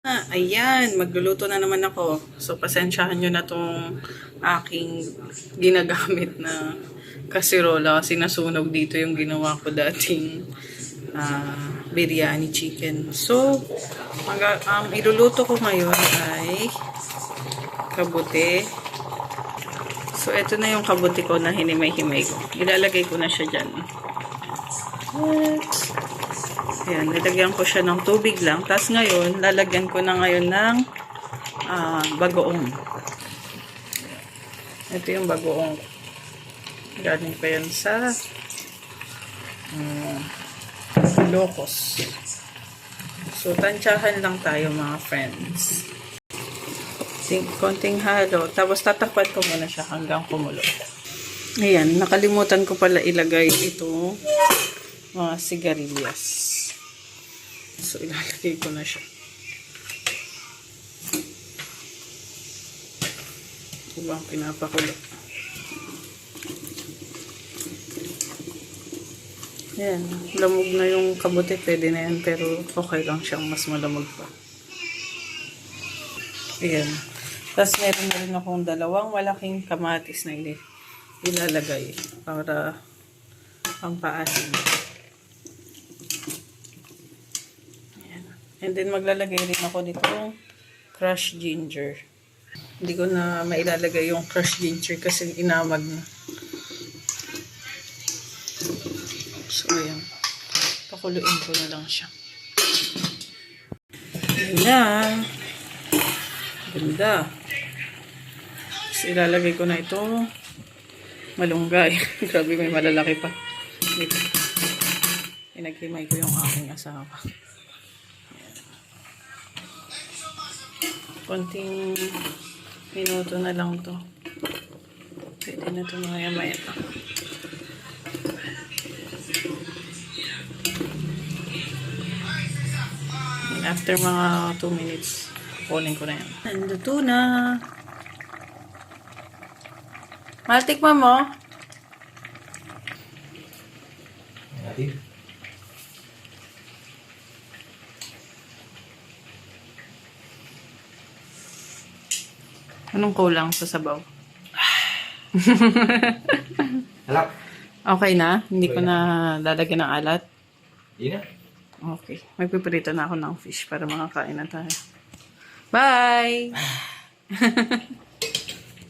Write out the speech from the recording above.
Ah, ayan, magluluto na naman ako. So, pasensyahan nyo na tong aking ginagamit na kasirola kasi nasunog dito yung ginawa ko dating ah, biryani chicken. So, mag um, iluluto ko ngayon ay kabuti. So, ito na yung kabuti ko na hinimay-himay ko. Ilalagay ko na siya dyan. What? Ayan, nilagyan ko siya ng tubig lang. Tapos ngayon, lalagyan ko na ngayon ng ah, bagoong. Ito yung bagoong. Galing pa yan sa um, locos. So, tansyahan lang tayo mga friends. Ting- Konting halo. Tapos tatakpan ko muna siya hanggang kumulo. Ayan, nakalimutan ko pala ilagay ito mga sigarilyas. So, ilalagay ko na siya. Ito ba ang pinapakulo? Yan. Lamog na yung kabuti. Pwede na yan. Pero okay lang siyang mas malamog pa. Ayan. Tapos meron na rin akong dalawang malaking kamatis na ilalagay para pampaasin. Ayan. And then maglalagay rin ako nito crushed ginger. Hindi ko na mailalagay yung crushed ginger kasi inamag na. So, ayan. Pakuluin ko na lang siya. Ayan na. Ganda. Tapos ilalagay ko na ito. Malunggay. Grabe, may malalaki pa. Dito. Pinaghimay ko yung aking asawa. Konting minuto na lang to. Pwede na ito maya maya. And after mga 2 minutes, kunin ko na yan. Nandito na. Mahal, tikman mo. Natin. Anong kulang sa sabaw? Halap. Okay na? Hindi ko na lalagyan ng alat? Yun na. Okay. Magpiprito na ako ng fish para makakain na tayo. Bye!